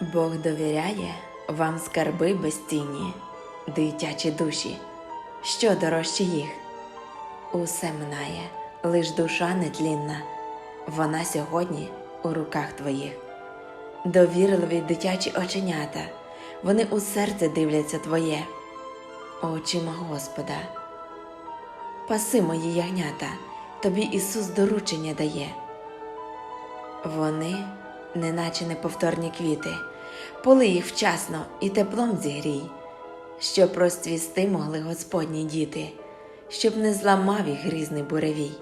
Бог довіряє вам скарби безцінні, дитячі душі, що дорожче їх. Усе минає, лиш душа нетлінна, вона сьогодні у руках твоїх. Довірливі дитячі оченята, вони у серце дивляться твоє, очима Господа. Паси мої ягнята, тобі Ісус доручення дає. Вони, неначе неповторні квіти, поли їх вчасно і теплом зігрій, щоб розцвісти могли Господні діти, щоб не зламав їх грізний буревій.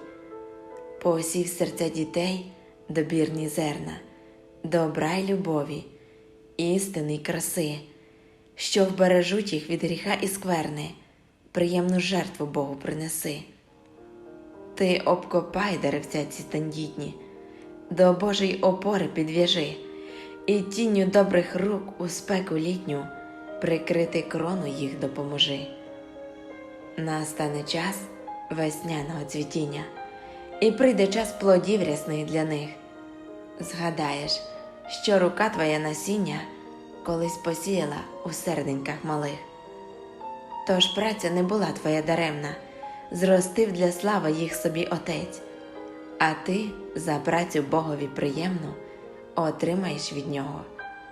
Посів серця дітей добірні зерна, добра й любові, істини й краси, що вбережуть їх від гріха і скверни, приємну жертву Богу принеси. Ти обкопай деревця ці тендітні, до Божої опори підв'яжи, і тінню добрих рук у спеку літню прикрити крону їх допоможи. Настане час весняного цвітіння, і прийде час плодів рясних для них. Згадаєш, що рука твоя насіння колись посіяла у серденьках малих. Тож праця не була твоя даремна, зростив для слави їх собі отець, а ти за працю Богові приємну отримаєш від нього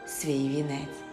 свій вінець.